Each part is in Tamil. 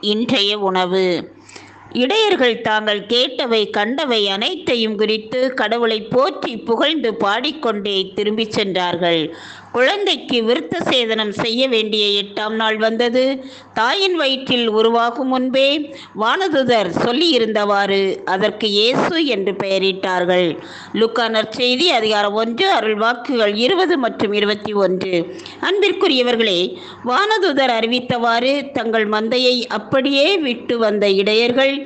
இன்றைய உணவு. இடையர்கள் தாங்கள் கேட்டவை கண்டவை அனைத்தையும் குறித்து கடவுளை போற்றி புகழ்ந்து பாடிக்கொண்டே திரும்பிச் சென்றார்கள். குழந்தைக்கு விருத்த சேதனம் செய்ய வேண்டிய எட்டாம் நாள் வந்தது. தாயின் வயிற்றில் உருவாகும் முன்பே வானதுதர் சொல்லியிருந்தவாறு அதற்கு இயேசு என்று பெயரிட்டார்கள். லுக்கானர் செய்தி அதிகாரம் ஒன்று அருள் வாக்குகள் இருபது மற்றும் இருபத்தி ஒன்று. அன்பிற்குரியவர்களே வானதுதர் அறிவித்தவாறு தங்கள் மந்தையை அப்படியே விட்டு வந்த இடையர்கள்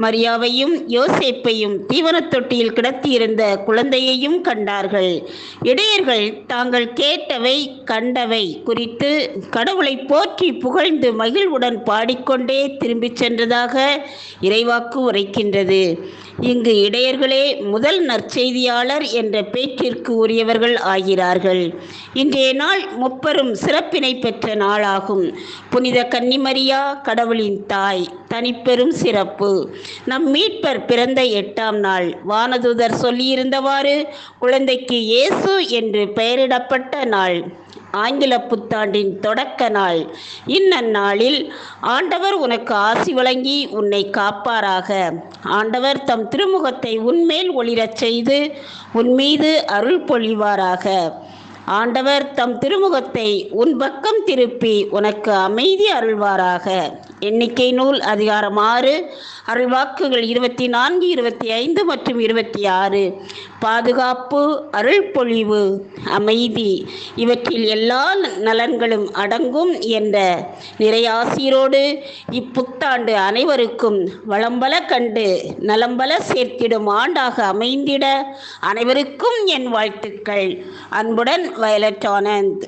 மரியாவையும் யோசேப்பையும் தீவனத் தொட்டியில் கிடத்தியிருந்த குழந்தையையும் கண்டார்கள். இடையர்கள் தாங்கள் கேட்டவை கண்டவை குறித்து கடவுளை போற்றி புகழ்ந்து மகிழ்வுடன் பாடிக்கொண்டே திரும்பிச் சென்றதாக இறைவாக்கு உரைக்கின்றது. இங்கு இடையர்களே முதல் நற்செய்தியாளர் என்ற பேச்சிற்கு உரியவர்கள் ஆகிறார்கள். இன்றைய நாள் முப்பெரும் சிறப்பினை பெற்ற நாளாகும். புனித கன்னிமரியா கடவுளின் தாய் தனிப்பெரும் சிறப்பு. நம் மீட்பர் பிறந்த எட்டாம் நாள். வானதுதர் சொல்லியிருந்தவாறு குழந்தைக்கு இயேசு என்று பெயரிடப்பட்ட நாள். ஆங்கில புத்தாண்டின் தொடக்க நாள். இந்நன்னாளில் ஆண்டவர் உனக்கு ஆசி வழங்கி உன்னை காப்பாராக. ஆண்டவர் தம் திருமுகத்தை உன்மேல் ஒளிரச் செய்து உன் மீது அருள் பொழிவாராக ஆண்டவர் தம் திருமுகத்தை உன் பக்கம் திருப்பி உனக்கு அமைதி அருள்வாராக. எண்ணிக்கை நூல் அதிகாரம் ஆறு அருள்வாக்குகள் இருபத்தி நான்கு இருபத்தி ஐந்து மற்றும் இருபத்தி ஆறு. பாதுகாப்பு அருள் பொழிவு அமைதி இவற்றில் எல்லா நலன்களும் அடங்கும் என்ற நிறையாசிரோடு இப்புத்தாண்டு அனைவருக்கும் வளம்பல கண்டு நலம்பல சேர்த்திடும் ஆண்டாக அமைந்திட அனைவருக்கும் என் வாழ்த்துக்கள். அன்புடன் வயலட் ஆனந்த்